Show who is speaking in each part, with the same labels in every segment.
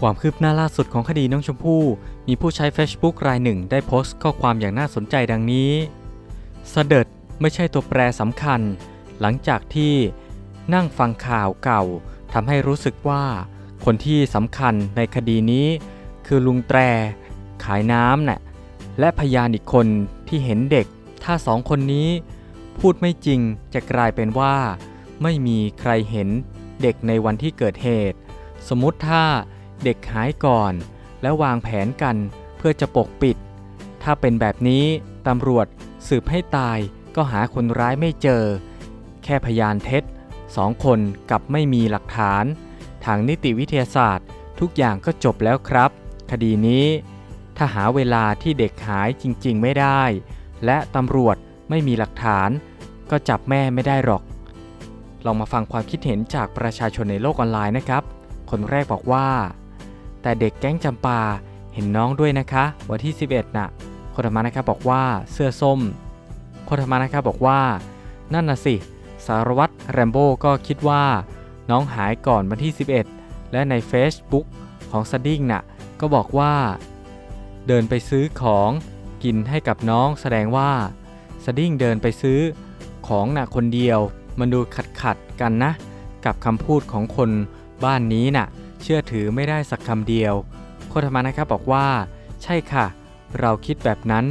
Speaker 1: ความคืบหน้าล่าสุดของคดีน้องชมพู่ มีผู้ใช้ Facebook รายหนึ่งได้โพสต์ข้อความอย่างน่าสนใจดังนี้เสด็จไม่ใช่ตัวแปรสำคัญ หลังจากที่นั่งฟังข่าวเก่าทำให้รู้สึกว่า คนที่สำคัญในคดีนี้ คือลุงแตร ขายน้ำน่ะและพยานอีกคนที่เห็นเด็ก ถ้าสองคนนี้ พูดไม่จริงจะกลายเป็นว่า ไม่มีใครเห็นเด็กในวันที่เกิดเหตุ สมมติถ้า เด็กหายก่อน แล้ววางแผนกันเพื่อจะปกปิด ถ้าเป็นแบบนี้ตำรวจสืบให้ตายก็หาคนร้ายไม่เจอ แค่พยานเท็จสองคนกับไม่มีหลักฐาน ทางนิติวิทยาศาสตร์ ทุกอย่างก็จบแล้วครับ คดีนี้ ถ้าหาเวลาที่เด็กหายจริง ๆ ไม่ได้ และตำรวจไม่มีหลักฐาน ก็จับแม่ไม่ได้หรอก ลองมาฟังความคิดเห็นจากประชาชนในโลกออนไลน์นะครับ คนแรกบอกว่า แต่เด็กแก๊งจำปาเห็นน้องด้วยนะคะ วันที่ 11 น่ะคนธรรมานะครับบอกว่าเสื้อส้มคนธรรมานะครับบอกว่า นั่นน่ะสิ สารวัตรแรมโบ้ก็คิดว่า น้องหายก่อนวันที่ 11 และใน Facebook ของสดิ้งน่ะก็บอกว่า เดินไปซื้อของกินให้กับน้องแสดงว่าสดิ้งเดินไปซื้อของน่ะคนเดียว มันดูขัดขัดกันนะ กับคำพูดของคนบ้านนี้น่ะ เชื่อถือไม่ได้สักคำเดียว โคธมานะครับบอกว่า ใช่ค่ะ เราคิดแบบนั้น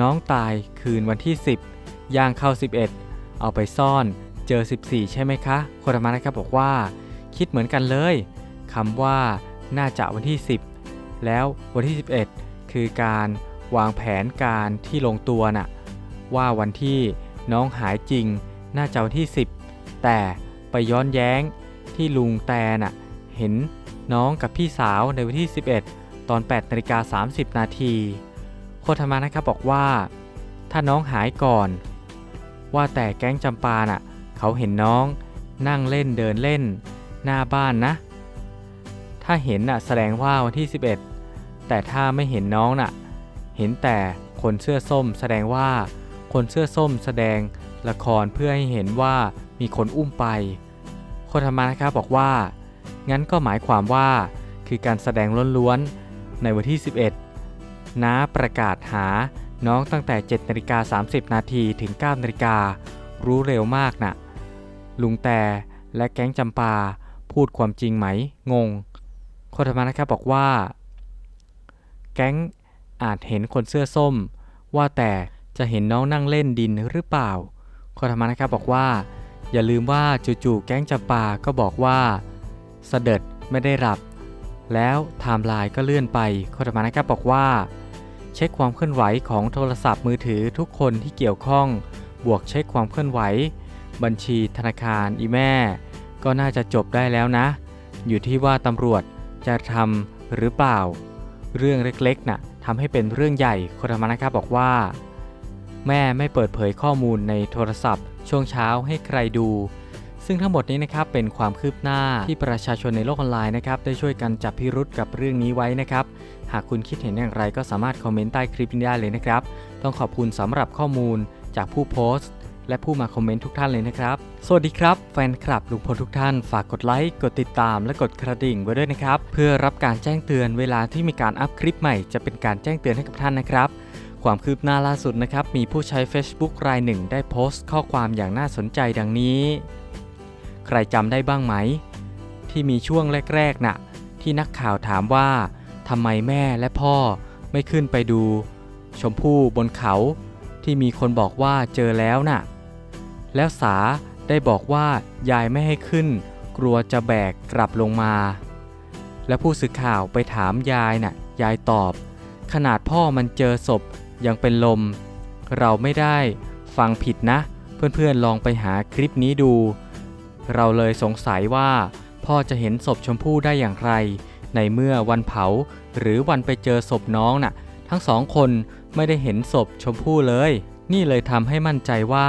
Speaker 1: น้องตายคืนวันที่ 10 ย่างเข้า 11 เอาไปซ่อนเจอ 14 ใช่ไหมคะ โคธมานะครับบอกว่า คิดเหมือนกันเลยคำว่าน่าจะวันที่ 10 แล้ววันที่ 11 คือการวางแผนการที่ลงตัวน่ะว่าวันที่น้องหายจริงน่าจะวันที่ 10 แต่ไปย้อนแย้งที่ลุงแตน่ะ เห็นน้องกับพี่สาวในวันที่ 11 ตอน8นาฬิกา30 นาทีโคธรรมานะครับบอกว่า ถ้าน้องหายก่อน ว่าแต่แก๊งจำปาน่ะ เขาเห็นน้องนั่งเล่นเดินเล่น หน้าบ้านนะ ถ้าเห็นน่ะแสดงว่าวันที่ 11 แต่ถ้าไม่เห็นน้องน่ะ เห็นแต่คนเสื้อส้มแสดงว่าคนเสื้อส้มแสดงละครเพื่อให้เห็นว่ามีคนอุ้มไปโคธรรมานะครับบอกว่า งั้นก็หมายความว่า คือการแสดงล้วนๆ ในวันที่ 11 น้าประกาศหาน้องตั้งแต่7นาฬิกา30 นาทีถึง9นาฬิการู้เร็วมากนะ่ะ ลุงแต่และแก๊งจำปาพูดความจริงไหม งงโคธรรมานะครับบอกว่า แก๊งอาจเห็นคนเสื้อส้ม ว่าแต่จะเห็นน้องนั่งเล่นดินหรือเปล่าโคธรรมานะครับบอกว่า อย่าลืมว่าจู่ๆแก๊งจำปาก็บอกว่า เสด็จไม่ได้หลับ แล้วไทม์ไลน์ก็เลื่อนไปโคธรรมานะครับบอกว่า เช็คความเคลื่อนไหวของโทรศัพท์มือถือทุกคนที่เกี่ยวข้อง บวกเช็คความเคลื่อนไหว บัญชีธนาคารอีแม่ ก็น่าจะจบได้แล้วนะ อยู่ที่ว่าตำรวจจะทำหรือเปล่า เรื่องเล็กๆน่ะทำให้เป็นเรื่องใหญ่โคธรรมานะครับบอกว่า แม่ไม่เปิดเผยข้อมูลในโทรศัพท์ ช่วงเช้าให้ใครดู ซึ่งทั้งหมดนี้นะครับเป็นความคืบหน้าที่ประชาชนในโลกออนไลน์นะครับได้ช่วยกันจับพิรุษกับเรื่องนี้ไว้นะครับ หากคุณคิดเห็นอย่างไรก็สามารถคอมเมนต์ใต้คลิปนี้ได้เลยนะครับ ต้องขอบคุณสำหรับข้อมูลจากผู้โพสต์ และผู้มาคอมเมนต์ทุกท่านเลยนะครับ สวัสดีครับ แฟนคลับลุงพลทุกท่าน ฝากกดไลค์กดติดตามและกดกระดิ่งไว้ด้วยนะครับ เพื่อรับการแจ้งเตือนเวลาที่มีการอัพคลิปใหม่ จะเป็นการแจ้งเตือนให้กับท่านนะครับความคืบหน้าล่าสุดนะครับ มีผู้ใช้ Facebook รายหนึ่งได้โพสต์ข้อความอย่างน่าสนใจดังนี้ ใครจำได้บ้างไหม ที่มีช่วงแรกๆน่ะที่นักข่าวถามว่าทำไมแม่และพ่อไม่ขึ้นไปดู ชมพู่บนเขาที่มีคนบอกว่าเจอแล้วน่ะ แล้วสาได้บอกว่ายายไม่ให้ขึ้น กลัวจะแบกกลับลงมา และผู้สื่อข่าวไปถามยายน่ะ ยายตอบ ขนาดพ่อมันเจอศพยังเป็นลม เราไม่ได้ ฟังผิดนะ เพื่อนๆลองไปหาคลิปนี้ดู เราเลยสงสัยว่า พ่อจะเห็นศพชมพู่ได้อย่างไร ในเมื่อวันเผาหรือวันไปเจอศพน้องน่ะ ทั้งสองคนไม่ได้เห็นศพชมพู่เลย นี่เลยทำให้มั่นใจว่า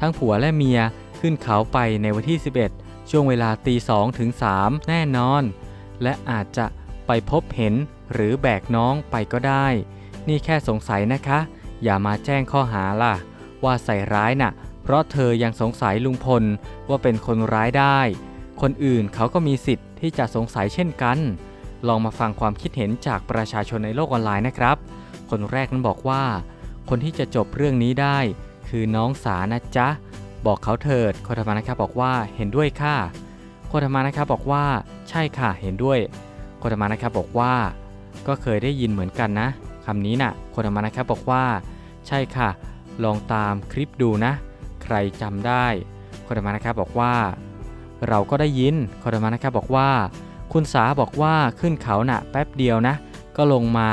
Speaker 1: ทั้งผัวและเมียขึ้นเขาไปในวันที่ 11 ช่วงเวลาตีสองถึง3แน่นอน และอาจจะไปพบเห็นหรือแบกน้องไปก็ได้ นี่แค่สงสัยนะคะ อย่ามาแจ้งข้อหาล่ะ ว่าใส่ร้ายน่ะ เพราะเธอยังสงสัยลุงพลว่าเป็นคนร้ายได้ คนอื่นเขาก็มีสิทธิ์ที่จะสงสัยเช่นกัน ลองมาฟังความคิดเห็นจากประชาชนในโลกออนไลน์นะครับ คนแรกนั้นบอกว่า คนที่จะจบเรื่องนี้ได้ คือน้องสานะจ๊ะ บอกเขาเถิดโคธรรมานะครับบอกว่าเห็นด้วยค่ะโคธรรมานะครับบอกว่า ใช่ค่ะเห็นด้วยโคธรรมานะครับบอกว่า ก็เคยได้ยินเหมือนกันนะคำนี้นะ่ะโคธรรมานะครับบอกว่า ใช่ค่ะ ลองตามคลิปดูนะ รจำได้โคธรมานะครับบอกว่า เราก็ได้ยินโคธรมานะครับบอกว่า คุณสาบอกว่าขึ้นเขาน่ะแป๊บเดียวนะ ก็ลงมา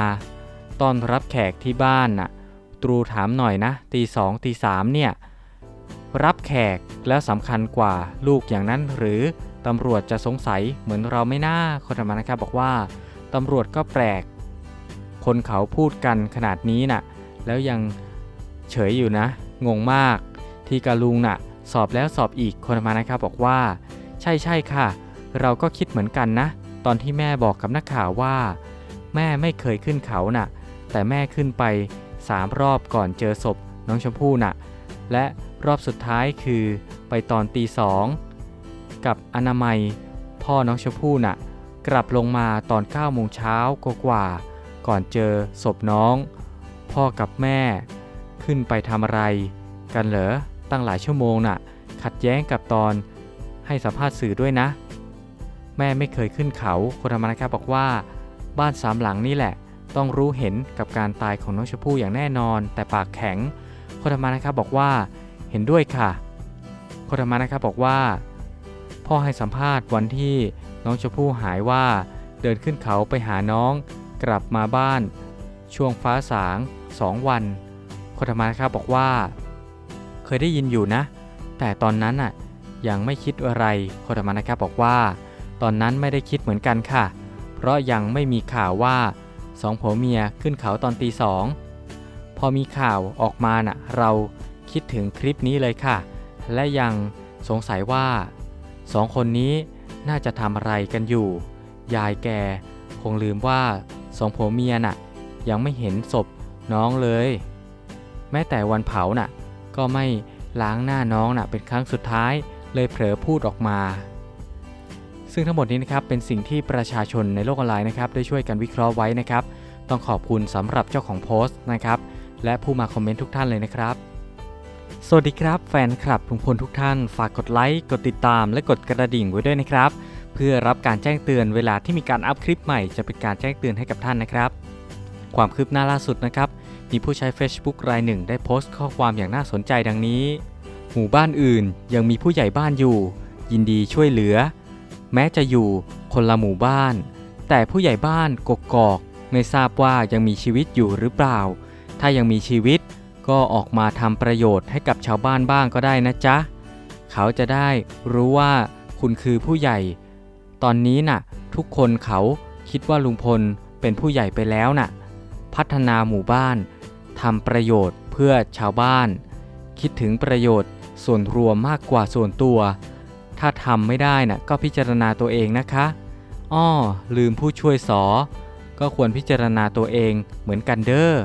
Speaker 1: ตอนรับแขกที่บ้านน่ะตรูถามหน่อยนะตีสองตีสามเนี่ยรับแขกแล้วสำคัญกว่าลูกอย่างนั้นหรือตำรวจจะสงสัยเหมือนเราไม่น่าคนธรรมนะครับบอกว่าตำรวจก็แปลก คนเขาพูดกันขนาดนี้น่ะ แล้วยังเฉยอยู่นะ งงมาก ที่กาลุงน่ะสอบแล้วสอบอีกคนมานะครับบอกว่า ใช่ใช่ค่ะ เราก็คิดเหมือนกันนะ ตอนที่แม่บอกกับนักข่าวว่า แม่ไม่เคยขึ้นเขาน่ะ แต่แม่ขึ้นไปสามรอบก่อนเจอศพน้องชมพู่น่ะ และรอบสุดท้ายคือไปตอนตีสองกับอนามัย พ่อน้องชมพู่น่ะ กลับลงมาตอน9โมงเช้ากว่าๆก่อนเจอศพน้อง พ่อกับแม่ ขึ้นไปทำอะไร กันเหรอ ตั้งหลายชั่วโมงน่ะ ขัดแย้งกับตอนให้สัมภาษณ์สื่อด้วยนะ แม่ไม่เคยขึ้นเขาคนธรรมนะครับบอกว่า บ้านสามหลังนี่แหละ ต้องรู้เห็นกับการตายของน้องชมพู่อย่างแน่นอน แต่ปากแข็งโคธรรมนะครับบอกว่าเห็นด้วยค่ะโคธรรมนะครับบอกว่า พ่อให้สัมภาษณ์วันที่น้องชมพู่หายว่า เดินขึ้นเขาไปหาน้อง กลับมาบ้าน ช่วงฟ้าสางสองวันโคธรรมนะครับบอกว่า เคยได้ยินอยู่นะ แต่ตอนนั้นน่ะยังไม่คิดอะไรโคธรรมานะครับบอกว่า ตอนนั้นไม่ได้คิดเหมือนกันค่ะ เพราะยังไม่มีข่าวว่าสองผัวเมียขึ้นเขาตอนตีสองพอมีข่าวออกมาน่ะเราคิดถึงคลิปนี้เลยค่ะ และยังสงสัยว่าสองคนนี้น่าจะทำอะไรกันอยู่ ยายแกคงลืมว่าสองผัวเมียน่ะ ยังไม่เห็นศพน้องเลย แม้แต่วันเผาน่ะ ก็ไม่ล้างหน้าน้องน่ะเป็นครั้งสุดท้ายเลยเผลอพูดออกมา ซึ่งทั้งหมดนี้นะครับเป็นสิ่งที่ประชาชนในโลกออนไลน์นะครับได้ช่วยกันวิเคราะห์ไว้นะครับ ต้องขอบคุณสำหรับเจ้าของโพสต์นะครับ และผู้มาคอมเมนต์ทุกท่านเลยนะครับ สวัสดีครับแฟนคลับทุกคนทุกท่าน ฝากกดไลค์กดติดตาม และกดกระดิ่งไว้ด้วยนะครับ เพื่อรับการแจ้งเตือนเวลาที่มีการอัพคลิปใหม่จะเป็นการแจ้งเตือนให้กับท่านนะครับ ความคืบหน้าล่าสุดนะครับ มีผู้ใช้ Facebook รายหนึ่งได้โพสต์ข้อความอย่างน่าสนใจดังนี้ หมู่บ้านอื่นยังมีผู้ใหญ่บ้านอยู่ ยินดีช่วยเหลือ แม้จะอยู่คนละหมู่บ้าน แต่ผู้ใหญ่บ้านกกอกไม่ทราบว่ายังมีชีวิตอยู่หรือเปล่า ถ้ายังมีชีวิตก็ออกมาทำประโยชน์ให้กับชาวบ้านบ้างก็ได้นะจ๊ะ เขาจะได้รู้ว่าคุณคือผู้ใหญ่ ตอนนี้น่ะ ทุกคนเขาคิดว่าลุงพลเป็นผู้ใหญ่ไปแล้วน่ะ พัฒนาหมู่บ้าน ทำประโยชน์เพื่อชาวบ้าน คิดถึงประโยชน์ส่วนรวมมากกว่าส่วนตัว ถ้าทำไม่ได้น่ะก็พิจารณาตัวเองนะคะอ้อลืมผู้ช่วยสอ ก็ควรพิจารณาตัวเองเหมือนกันเด้อ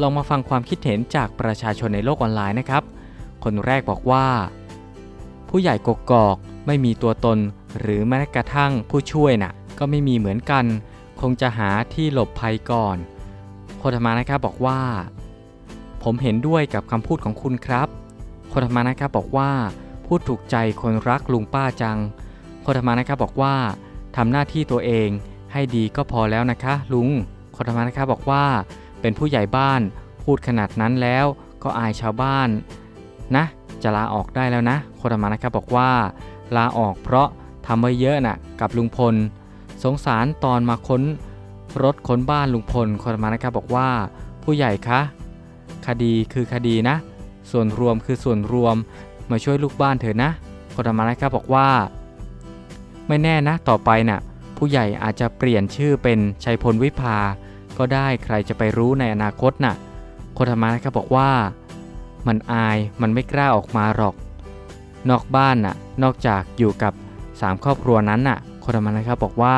Speaker 1: ลองมาฟังความคิดเห็นจากประชาชนในโลกออนไลน์นะครับ คนแรกบอกว่า ผู้ใหญ่กกอกไม่มีตัวตน หรือแม้กระทั่งผู้ช่วยน่ะก็ไม่มีเหมือนกัน คงจะหาที่หลบภัยก่อน ธรรมานะครับบอกว่า ผมเห็นด้วยกับคำพูดของคุณครับ โคธรรมานะครับบอกว่า พูดถูกใจคนรักลุงป้าจัง โคธรรมานะครับบอกว่าทำหน้าที่ตัวเองให้ดีก็พอแล้วนะคะ ลุง โคธรรมานะครับบอกว่า เป็นผู้ใหญ่บ้านพูดขนาดนั้นแล้วก็อายชาวบ้านนะ จะลาออกได้แล้วนะ โคธรรมานะครับบอกว่า ลาออกเพราะทำไว้เยอะน่ะกับลุงพล สงสารตอนมาค้น รถค้นบ้านลุงพลคธรรมานะครับบอกว่า ผู้ใหญ่คะคดีคือคดีนะ ส่วนรวมคือส่วนรวมมาช่วยลูกบ้านเถอะนะคธรรมานะครับบอกว่า ไม่แน่นะต่อไปน่ะผู้ใหญ่อาจจะเปลี่ยนชื่อเป็นชัยพลวิภา ก็ได้ใครจะไปรู้ในอนาคตน่ะคธรรมานะครับบอกว่า มันอายมันไม่กล้าออกมาหรอก นอกบ้านน่ะนอกจากอยู่กับสามครอบครัวนั้นน่ะคธรรมานะครับบอกว่า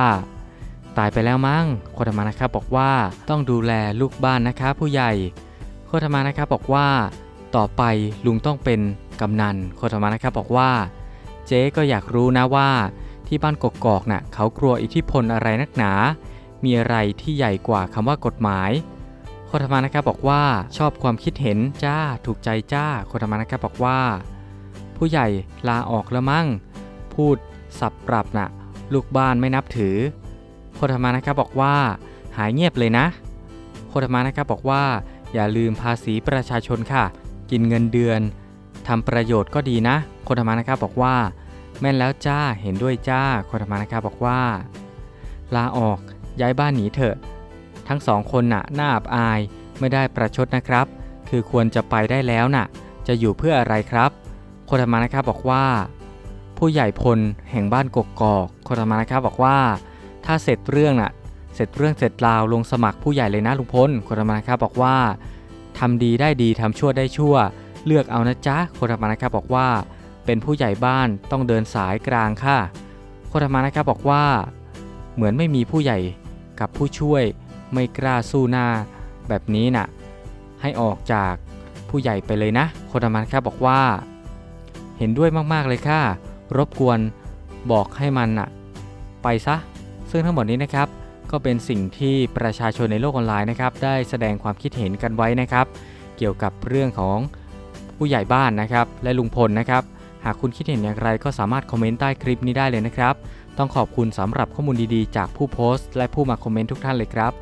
Speaker 1: ตายไปแล้วมั้งโคธรรมานะครับบอกว่าต้องดูแลลูกบ้านนะคะผู้ใหญ่โคธรรมานะครับบอกว่า ต่อไปลุงต้องเป็นกำนันโคธรรมานะครับบอกว่า เจ๊ก็อยากรู้นะว่า ที่บ้านกกอกน่ะเขากลัวอิทธิพลอะไรนักหนา มีอะไรที่ใหญ่กว่าคำว่ากฎหมายโคธรรมานะครับบอกว่าชอบความคิดเห็นจ้าถูกใจจ้าโคธรรมานะครับบอกว่า ผู้ใหญ่ลาออกแล้วมั้ง พูดสับปรับน่ะลูกบ้านไม่นับถือ โคธรรมานะครับบอกว่า หายเงียบเลยนะ โคธรรมานะครับบอกว่า อย่าลืมภาษีประชาชนค่ะ กินเงินเดือนทำประโยชน์ก็ดีนะ โคธรรมานะครับบอกว่า แม่นแล้วจ้าเห็นด้วยจ้า โคธรรมานะครับบอกว่า ลาออกย้ายบ้านหนีเถอะ ทั้งสองคนน่ะน่าอับอายไม่ได้ประชดนะครับ คือควรจะไปได้แล้วน่ะ จะอยู่เพื่ออะไรครับ โคธรรมานะครับบอกว่า ผู้ใหญ่พลแห่งบ้านกกอก โคธรรมานะครับบอกว่า ถ้าเสร็จเรื่องน่ะเสร็จเรื่องเสร็จราวลงสมัครผู้ใหญ่เลยนะลุงพลโคธรรมานะครับบอกว่าทำดีได้ดีทำชั่วได้ชั่ว เลือกเอานะจ๊ะโคธรรมานะครับบอกว่า เป็นผู้ใหญ่บ้านต้องเดินสายกลางค่ะโคธรรมานะครับบอกว่า เหมือนไม่มีผู้ใหญ่กับผู้ช่วยไม่กล้าสู้หน้า แบบนี้น่ะให้ออกจากผู้ใหญ่ไปเลยนะโคธรรมานะครับบอกว่า เห็นด้วยมากๆเลยค่ะ รบกวนบอกให้มันน่ะ ไปซะ ซึ่งทั้งหมดนี้นะครับก็เป็นสิ่งที่ประชาชนในโลกออนไลน์นะครับได้แสดงความคิดเห็นกันไว้นะครับ เกี่ยวกับเรื่องของผู้ใหญ่บ้านนะครับ และลุงพลนะครับ หากคุณคิดเห็นอย่างไรก็สามารถคอมเมนต์ใต้คลิปนี้ได้เลยนะครับ ต้องขอบคุณสำหรับข้อมูลดีๆ จากผู้โพสต์ และผู้มาคอมเมนต์ทุกท่านเลยครับ